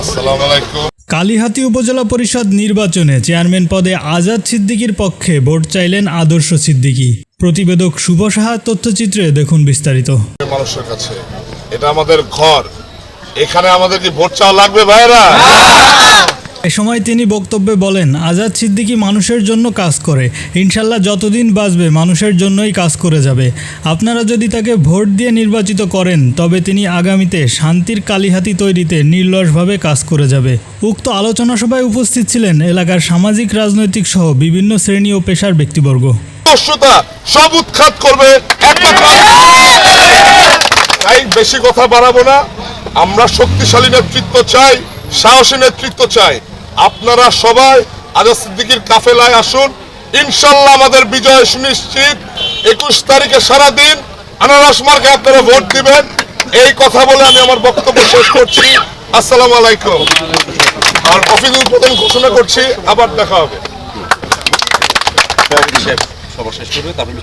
আসসালামু আলাইকুম। কালিহাতি উপজেলা পরিষদ নির্বাচনে চেয়ারম্যান পদে আজাদ সিদ্দিকির পক্ষে ভোট চাইলেন আদর্শ সিদ্দিকি। প্রতিবেদক শুভ সাহা তথ্যচিত্রে দেখুন বিস্তারিত। মানুষের কাছে এটা আমাদের ঘর। এখানে আমাদের কি ভোট চাওয়া লাগবে ভাইরা এ সময় তিনি বক্তব্যে বলেন, আজাদ সিদ্দিকী মানুষের জন্য কাজ করে। ইনশাল্লাহ যতদিন বাঁচবে, মানুষের জন্যই কাজ করে যাবে। আপনারা যদি তাকে ভোট দিয়ে নির্বাচিত করেন, তবে তিনি আগামীতে শান্তির কালিহাতি তৈরিতে নির্লসভাবে কাজ করে যাবে। উক্ত আলোচনা সভায় উপস্থিত ছিলেন এলাকার সামাজিক, রাজনৈতিক সহ বিভিন্ন শ্রেণি ও পেশার ব্যক্তিবর্গ। সব উৎখাত করবে তাই বেশি কথা বাড়াবো না। আমরা শক্তিশালী নেতৃত্ব চাই। সাহসী নেতৃত্ব চাই। আপনারা সবাই আজাদ সিদ্দিকির কাফেলায় আসুন। ইনশাল্লাহ আমাদের বিজয় সুনিশ্চিত। একুশ তারিখে সারাদিন আনারস মার্কে আপনারা ভোট দিবেন। এই কথা বলে আমি আমার বক্তব্য শেষ করছি। আসসালামু আলাইকুম। আর অফিস উদ্বোধন ঘোষণা করছি। আবার দেখা হবে। সভা শেষ করবে তারপরে